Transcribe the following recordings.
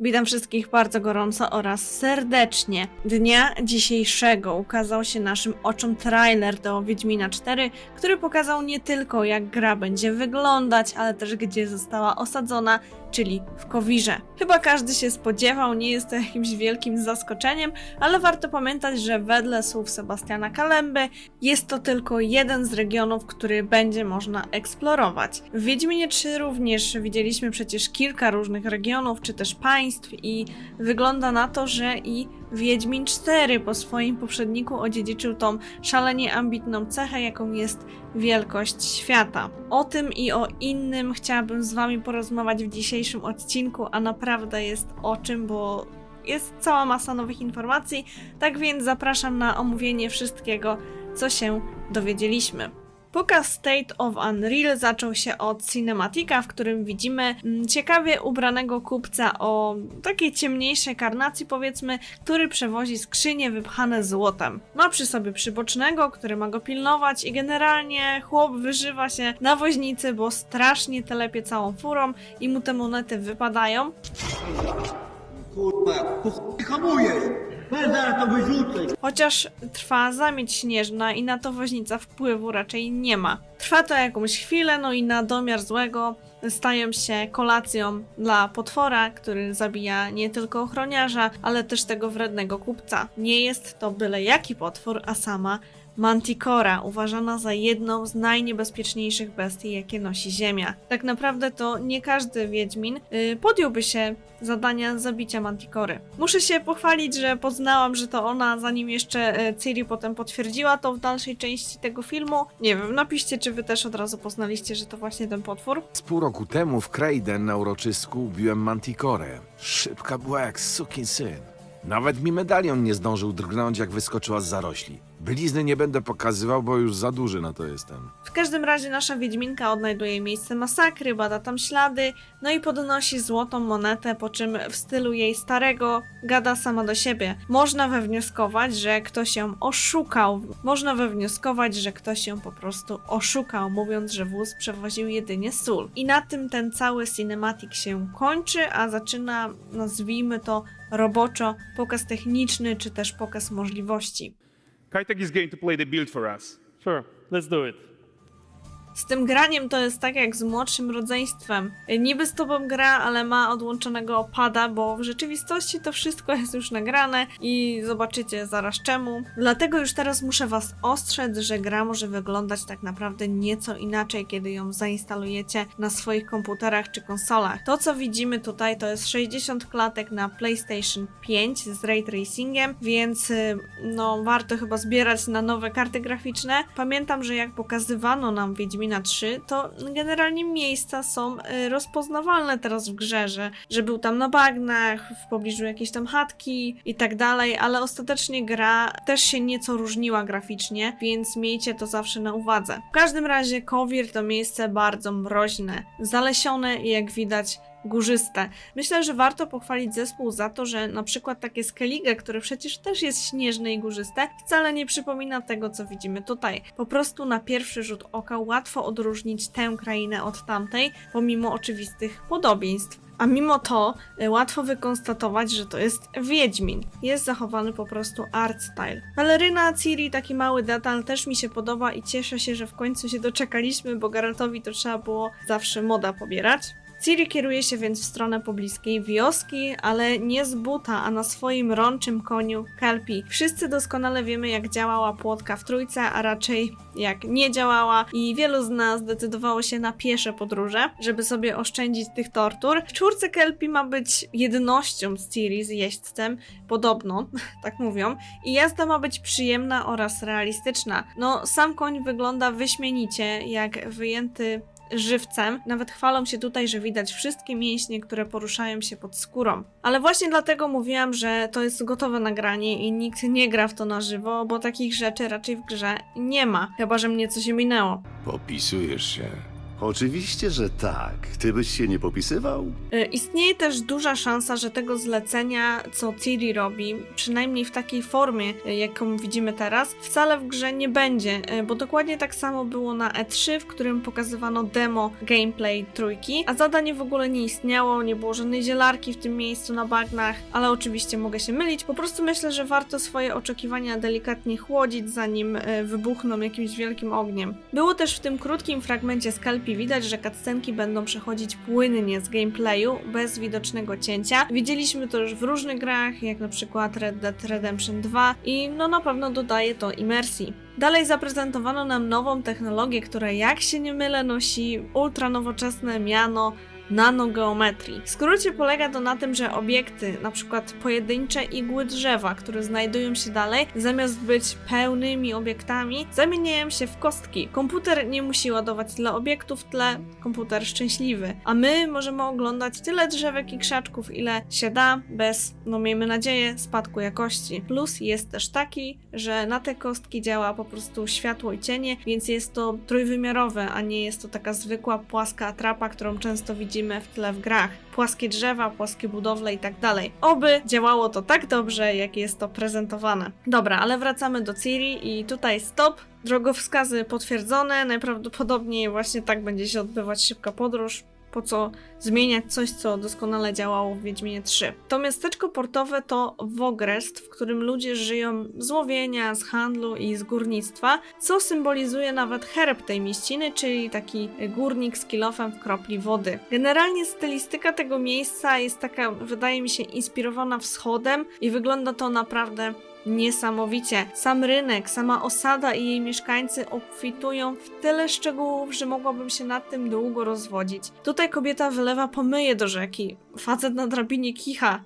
Witam wszystkich bardzo gorąco oraz serdecznie. Dnia dzisiejszego ukazał się naszym oczom trailer do Wiedźmina 4, który pokazał nie tylko jak gra będzie wyglądać, ale też gdzie została osadzona, czyli w Kowirze. Chyba każdy się spodziewał, nie jest to jakimś wielkim zaskoczeniem, ale warto pamiętać, że wedle słów Sebastiana Kalemby jest to tylko jeden z regionów, który będzie można eksplorować. W Wiedźminie 3 również widzieliśmy przecież kilka różnych regionów, czy też państw i wygląda na to, że i Wiedźmin 4 po swoim poprzedniku odziedziczył tą szalenie ambitną cechę, jaką jest wielkość świata. O tym i o innym chciałabym z Wami porozmawiać w dzisiejszym odcinku, a naprawdę jest o czym, bo jest cała masa nowych informacji, tak więc zapraszam na omówienie wszystkiego, co się dowiedzieliśmy. Pokaz State of Unreal zaczął się od cinematika, w którym widzimy mm, ciekawie ubranego kupca o takiej ciemniejszej karnacji, powiedzmy, który przewozi skrzynie wypchane złotem. Ma przy sobie przybocznego, który ma go pilnować i generalnie chłop wyżywa się na woźnicy, bo strasznie telepie całą furą i mu te monety wypadają. Kurwa, po hamujesz! To wyrzucę! Chociaż trwa zamieć śnieżna i na to woźnica wpływu raczej nie ma. Trwa to jakąś chwilę, no i na domiar złego stają się kolacją dla potwora, który zabija nie tylko ochroniarza, ale też tego wrednego kupca. Nie jest to byle jaki potwór, a sama Manticora, uważana za jedną z najniebezpieczniejszych bestii, jakie nosi Ziemia. Tak naprawdę to nie każdy Wiedźmin y, podjąłby się zadania zabicia Manticory. Muszę się pochwalić, że poznałam, że to ona, zanim jeszcze y, Ciri potem potwierdziła to w dalszej części tego filmu. Nie wiem, napiszcie, czy wy też od razu poznaliście, że to właśnie ten potwór. Z pół roku temu w Krejden na uroczysku ubiłem Manticorę. Szybka była jak sukin syn. Nawet mi medalion nie zdążył drgnąć, jak wyskoczyła z zarośli. Blizny nie będę pokazywał, bo już za duży na to jestem. W każdym razie nasza Wiedźminka odnajduje miejsce masakry, bada tam ślady, no i podnosi złotą monetę, po czym w stylu jej starego gada sama do siebie. Można wewnioskować, że ktoś ją oszukał. Można wewnioskować, że ktoś ją po prostu oszukał, mówiąc, że wóz przewoził jedynie sól. I na tym ten cały cinematic się kończy, a zaczyna, nazwijmy to roboczo, pokaz techniczny, czy też pokaz możliwości. Kaitek is going to play the build for us. Sure, let's do it. Z tym graniem to jest tak jak z młodszym rodzeństwem. Niby z tobą gra, ale ma odłączonego pada, bo w rzeczywistości to wszystko jest już nagrane i zobaczycie zaraz czemu. Dlatego już teraz muszę was ostrzec, że gra może wyglądać tak naprawdę nieco inaczej, kiedy ją zainstalujecie na swoich komputerach czy konsolach. To co widzimy tutaj to jest 60 klatek na PlayStation 5 z ray tracingiem, więc y, no warto chyba zbierać na nowe karty graficzne. Pamiętam, że jak pokazywano nam Wiedźmina 3, to generalnie miejsca są y, rozpoznawalne teraz w grze, że, że był tam na bagnach, w pobliżu jakiejś tam chatki i tak dalej, ale ostatecznie gra też się nieco różniła graficznie, więc miejcie to zawsze na uwadze. W każdym razie Kowir to miejsce bardzo mroźne, zalesione i jak widać górzyste. Myślę, że warto pochwalić zespół za to, że na przykład takie Skellige, które przecież też jest śnieżne i górzyste, wcale nie przypomina tego, co widzimy tutaj. Po prostu na pierwszy rzut oka łatwo odróżnić tę krainę od tamtej, pomimo oczywistych podobieństw. A mimo to y, łatwo wykonstatować, że to jest Wiedźmin. Jest zachowany po prostu art style. Baleryna Ciri, taki mały detal, też mi się podoba i cieszę się, że w końcu się doczekaliśmy, bo Geraltowi to trzeba było zawsze moda pobierać. Ciri kieruje się więc w stronę pobliskiej wioski, ale nie z buta, a na swoim rączym koniu Kelpi. Wszyscy doskonale wiemy, jak działała płotka w trójce, a raczej jak nie działała i wielu z nas zdecydowało się na piesze podróże, żeby sobie oszczędzić tych tortur. W czwórce Kelpi ma być jednością z Ciri, z jeźdźcem, podobno, tak mówią, i jazda ma być przyjemna oraz realistyczna. No, sam koń wygląda wyśmienicie, jak wyjęty żywcem. Nawet chwalą się tutaj, że widać wszystkie mięśnie, które poruszają się pod skórą. Ale właśnie dlatego mówiłam, że to jest gotowe nagranie i nikt nie gra w to na żywo, bo takich rzeczy raczej w grze nie ma. Chyba, że mnie coś minęło. Popisujesz się. Oczywiście, że tak. Ty byś się nie popisywał? Y, Istnieje też duża szansa, że tego zlecenia, co Ciri robi, przynajmniej w takiej formie, y, jaką widzimy teraz, wcale w grze nie będzie, y, bo dokładnie tak samo było na E3, w którym pokazywano demo gameplay trójki, a zadanie w ogóle nie istniało, nie było żadnej zielarki w tym miejscu na bagnach, ale oczywiście mogę się mylić. Po prostu myślę, że warto swoje oczekiwania delikatnie chłodzić, zanim wybuchną jakimś wielkim ogniem. Było też w tym krótkim fragmencie z Kelpie widać, że cutscenki będą przechodzić płynnie z gameplayu, bez widocznego cięcia. Widzieliśmy to już w różnych grach, jak na przykład Red Dead Redemption 2 i no na pewno dodaje to imersji. Dalej zaprezentowano nam nową technologię, która jak się nie mylę nosi ultra nowoczesne miano nanogeometrii. W skrócie polega to na tym, że obiekty, na przykład pojedyncze igły drzewa, które znajdują się dalej, zamiast być pełnymi obiektami, zamieniają się w kostki. Komputer nie musi ładować tyle obiektów tle, komputer szczęśliwy. A my możemy oglądać tyle drzewek i krzaczków, ile się da, bez, no miejmy nadzieję, spadku jakości. Plus jest też taki, że na te kostki działa po prostu światło i cienie, więc jest to trójwymiarowe, a nie jest to taka zwykła płaska atrapa, którą często widzimy w tle w grach. Płaskie drzewa, płaskie budowle i tak dalej. Oby działało to tak dobrze, jak jest to prezentowane. Dobra, ale wracamy do Ciri i tutaj stop. Drogowskazy potwierdzone, najprawdopodobniej właśnie tak będzie się odbywać szybka podróż. Po co zmieniać coś, co doskonale działało w Wiedźminie 3. To miasteczko portowe to Wogrest, w którym ludzie żyją z łowienia, z handlu i z górnictwa, co symbolizuje nawet herb tej mieściny, czyli taki górnik z kilofem w kropli wody. Generalnie stylistyka tego miejsca jest taka, wydaje mi się, inspirowana wschodem i wygląda to naprawdę niesamowicie. Sam rynek, sama osada i jej mieszkańcy obfitują w tyle szczegółów, że mogłabym się nad tym długo rozwodzić. Tutaj kobieta wylewa pomyje do rzeki, facet na drabinie kicha.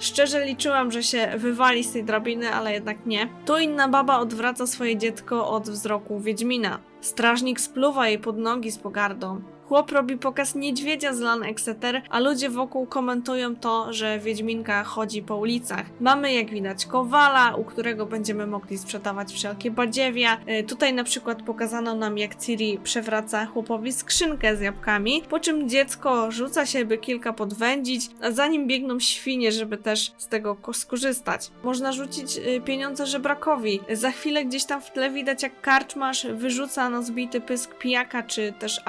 Szczerze liczyłam, że się wywali z tej drabiny, ale jednak nie. Tu inna baba odwraca swoje dziecko od wzroku Wiedźmina. Strażnik spluwa jej pod nogi z pogardą. Chłop robi pokaz niedźwiedzia z Lan Exeter, a ludzie wokół komentują to, że Wiedźminka chodzi po ulicach. Mamy jak widać kowala, u którego będziemy mogli sprzedawać wszelkie badziewia. Y, Tutaj na przykład pokazano nam jak Ciri przewraca chłopowi skrzynkę z jabłkami, po czym dziecko rzuca się, by kilka podwędzić, a za nim biegną świnie, żeby też z tego ko- skorzystać. Można rzucić y, pieniądze żebrakowi. Za chwilę gdzieś tam w tle widać jak karczmarz wyrzuca na zbity pysk pijaka, czy też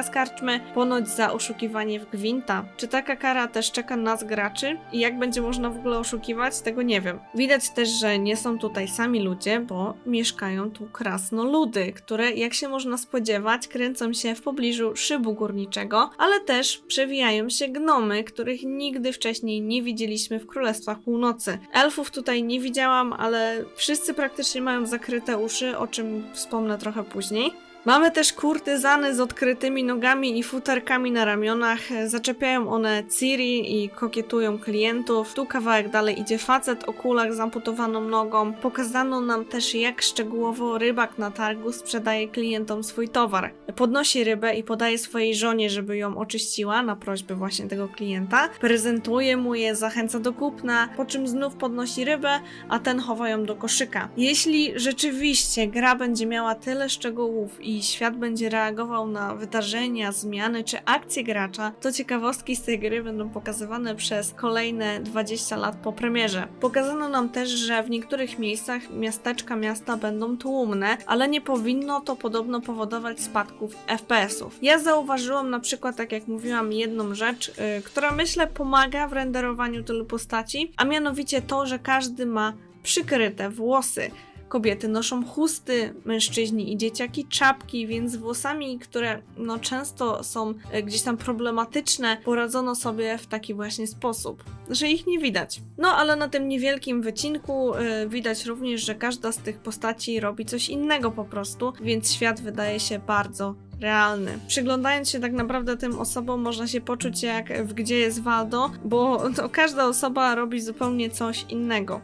awanturnika z karczmy, ponoć za oszukiwanie w gwinta. Czy taka kara też czeka nas graczy? I jak będzie można w ogóle oszukiwać? Tego nie wiem. Widać też, że nie są tutaj sami ludzie, bo mieszkają tu krasnoludy, które, jak się można spodziewać, kręcą się w pobliżu szybu górniczego, ale też przewijają się gnomy, których nigdy wcześniej nie widzieliśmy w Królestwach Północy. Elfów tutaj nie widziałam, ale wszyscy praktycznie mają zakryte uszy, o czym wspomnę trochę później. Mamy też kurtyzany z odkrytymi nogami i futerkami na ramionach. Zaczepiają one Ciri i kokietują klientów. Tu kawałek dalej idzie facet o kulach z amputowaną nogą. Pokazano nam też, jak szczegółowo rybak na targu sprzedaje klientom swój towar. Podnosi rybę i podaje swojej żonie, żeby ją oczyściła na prośbę właśnie tego klienta. Prezentuje mu je, zachęca do kupna, po czym znów podnosi rybę, a ten chowa ją do koszyka. Jeśli rzeczywiście gra będzie miała tyle szczegółów świat będzie reagował na wydarzenia, zmiany czy akcje gracza, to ciekawostki z tej gry będą pokazywane przez kolejne 20 lat po premierze. Pokazano nam też, że w niektórych miejscach miasteczka miasta będą tłumne, ale nie powinno to podobno powodować spadków FPS-ów. Ja zauważyłam na przykład, tak jak mówiłam, jedną rzecz, yy, która myślę pomaga w renderowaniu tylu postaci, a mianowicie to, że każdy ma przykryte włosy. Kobiety noszą chusty, mężczyźni i dzieciaki czapki, więc z włosami, które no często są e, gdzieś tam problematyczne, poradzono sobie w taki właśnie sposób, że ich nie widać. No ale na tym niewielkim wycinku e, widać również, że każda z tych postaci robi coś innego po prostu, więc świat wydaje się bardzo realny. Przyglądając się tak naprawdę tym osobom, można się poczuć jak w Gdzie jest Waldo, bo to każda osoba robi zupełnie coś innego.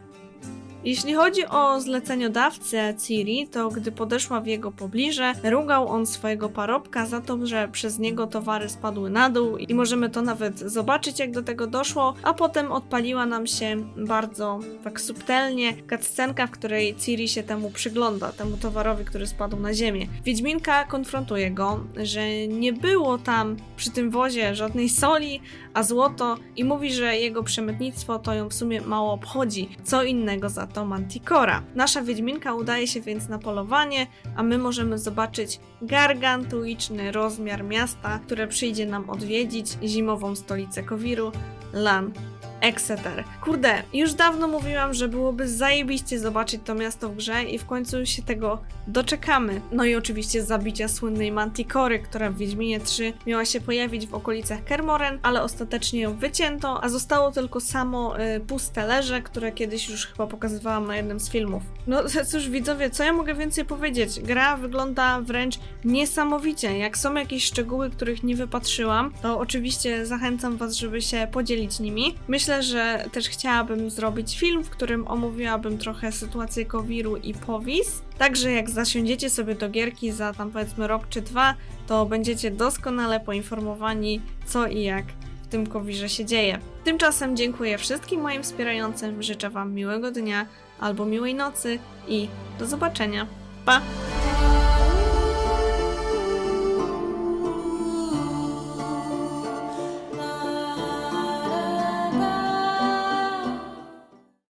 Jeśli chodzi o zleceniodawcę Ciri, to gdy podeszła w jego pobliże, rugał on swojego parobka za to, że przez niego towary spadły na dół i możemy to nawet zobaczyć, jak do tego doszło, a potem odpaliła nam się bardzo tak subtelnie cutscenka, w której Ciri się temu przygląda, temu towarowi, który spadł na ziemię. Wiedźminka konfrontuje go, że nie było tam przy tym wozie żadnej soli, a złoto i mówi, że jego przemytnictwo to ją w sumie mało obchodzi. Co innego za to Manticora. Nasza Wiedźminka udaje się więc na polowanie, a my możemy zobaczyć gargantuiczny rozmiar miasta, które przyjdzie nam odwiedzić zimową stolicę Kowiru, Lan. Exeter. Kurde, już dawno mówiłam, że byłoby zajebiście zobaczyć to miasto w grze i w końcu się tego doczekamy. No i oczywiście zabicia słynnej Manticory, która w Wiedźminie 3 miała się pojawić w okolicach Kermoren, ale ostatecznie ją wycięto, a zostało tylko samo y, puste leże, które kiedyś już chyba pokazywałam na jednym z filmów. No cóż widzowie, co ja mogę więcej powiedzieć? Gra wygląda wręcz niesamowicie. Jak są jakieś szczegóły, których nie wypatrzyłam, to oczywiście zachęcam was, żeby się podzielić nimi. Myślę, że też chciałabym zrobić film, w którym omówiłabym trochę sytuację Kowiru i Powis. Także jak zasiądziecie sobie do gierki za tam powiedzmy rok czy dwa, to będziecie doskonale poinformowani co i jak w tym Kowirze się dzieje. Tymczasem dziękuję wszystkim moim wspierającym, życzę wam miłego dnia albo miłej nocy i do zobaczenia. Pa!